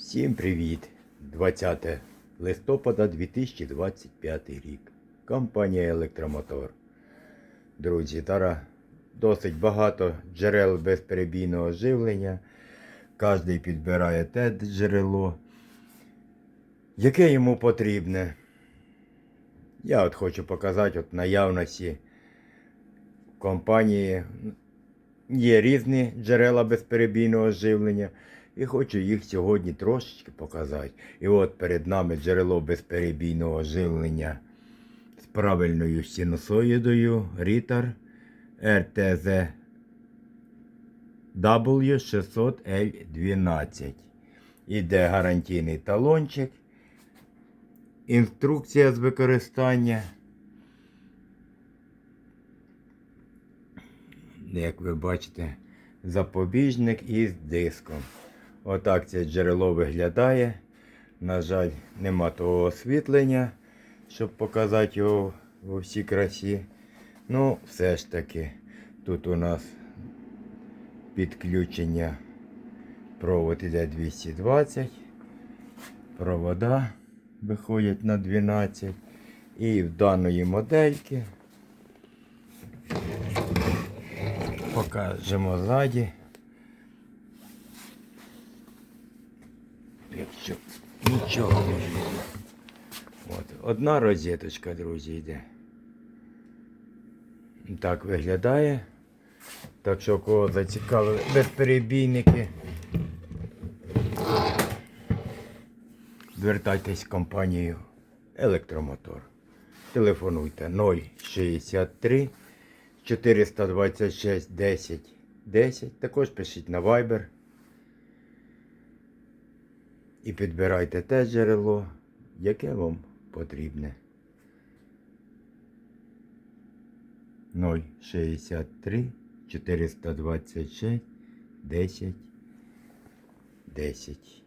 Всім привіт! 20 листопада 2025 рік. Компанія Електромотор. Друзі, зараз досить багато джерел безперебійного живлення. Кожний підбирає те джерело, яке йому потрібне. Я от хочу показати от наявності компанії. Є різні джерела безперебійного живлення. І хочу їх сьогодні трошечки показати. І от перед нами джерело безперебійного живлення з правильною синусоїдою Ritter RTZ W600L12. Іде гарантійний талончик. Інструкція з використання. Як ви бачите, запобіжник із диском. Отак це джерело виглядає. На жаль, нема того освітлення, щоб показати його у всій красі. Ну, все ж таки, тут у нас підключення. Провод іде 220. Провода виходять на 12. І в даної модельки покажемо ззаді. Якщо нічого не буде. От, одна розеточка, друзі, йде. Так виглядає. Так що кого зацікавили безперебійники. Звертайтесь в компанію Електромотор. Телефонуйте 063 426 10 10. Також пишіть на Viber. І підбирайте те джерело, яке вам потрібне. 063 426 10 10